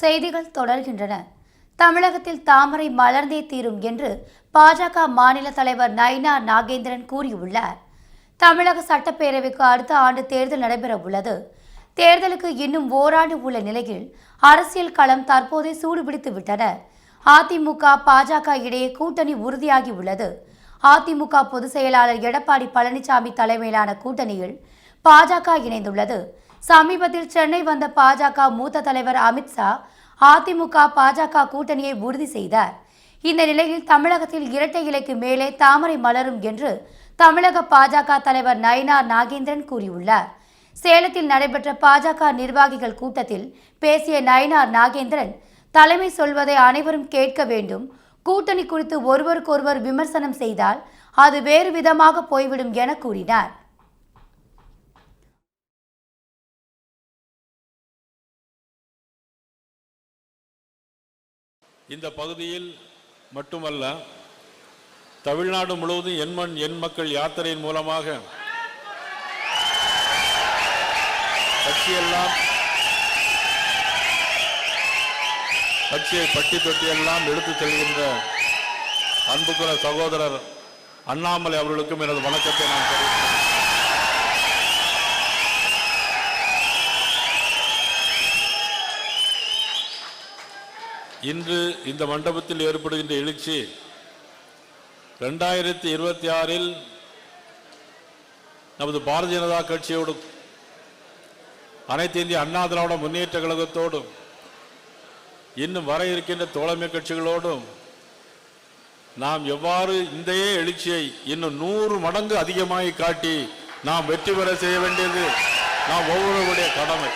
செய்திகள் தொடர்கின்றன. தமிழகத்தில் தாமரை மலர்ந்தே தீரும் என்று பாஜக மாநில தலைவர் நயினா நாகேந்திரன் கூறியுள்ளார். தமிழக சட்டப்பேரவைக்கு அடுத்த ஆண்டு தேர்தல் நடைபெற உள்ளது தேர்தலுக்கு இன்னும் ஓராண்டு உள்ள நிலையில் அரசியல் களம் தற்போதே சூடுபிடித்து விட்டன. அதிமுக பாஜக இடையே கூட்டணி உறுதியாகி உள்ளது அதிமுக பொதுச் செயலாளர் எடப்பாடி பழனிசாமி தலைமையிலான கூட்டணியில் பாஜக இணைந்துள்ளது. சமீபத்தில் சென்னை வந்த பாஜக மூத்த தலைவர் அமித்ஷா அதிமுக பாஜக கூட்டணியை உறுதி செய்தார். இந்த நிலையில் தமிழகத்தில் இரட்டை இலைக்கு மேலே தாமரை மலரும் என்று தமிழக பாஜக தலைவர் நயனா நாகேந்திரன் கூறியுள்ளார். சேலத்தில் நடைபெற்ற பாஜக நிர்வாகிகள் கூட்டத்தில் பேசிய நயனார் நாகேந்திரன் தலைமை சொல்வதை அனைவரும் கேட்க வேண்டும். கூட்டணி குறித்து ஒருவருக்கொருவர் விமர்சனம் செய்தால் அது வேறு விதமாக போய்விடும் என கூறினார். இந்த பகுதியில் மட்டுமல்ல தமிழ்நாடு முழுவதும் என் எண் மக்கள் யாத்திரையின் மூலமாக கட்சியெல்லாம் கட்சியை பட்டி தொட்டியெல்லாம் எடுத்துச் செல்கின்ற அன்புக்குற சகோதரர் அண்ணாமலை அவர்களுக்கும் எனது வணக்கத்தை நான் தெரிவித்தேன் இன்று இந்த மண்டபத்தில் ஏற்படுகின்ற எழுச்சி ரெண்டாயிரத்தி இருபத்தி ஆறில் நமது பாரதிய ஜனதா கட்சியோடும் அனைத்து இந்திய அண்ணா திராவிட முன்னேற்ற கழகத்தோடும் இன்னும் வர இருக்கின்ற தோழமை கட்சிகளோடும் நாம் எவ்வாறு இந்த எழுச்சியை இன்னும் நூறு மடங்கு அதிகமாகி காட்டி நாம் வெற்றி பெற செய்ய வேண்டியது நாம் ஒவ்வொருவருடைய கடமை.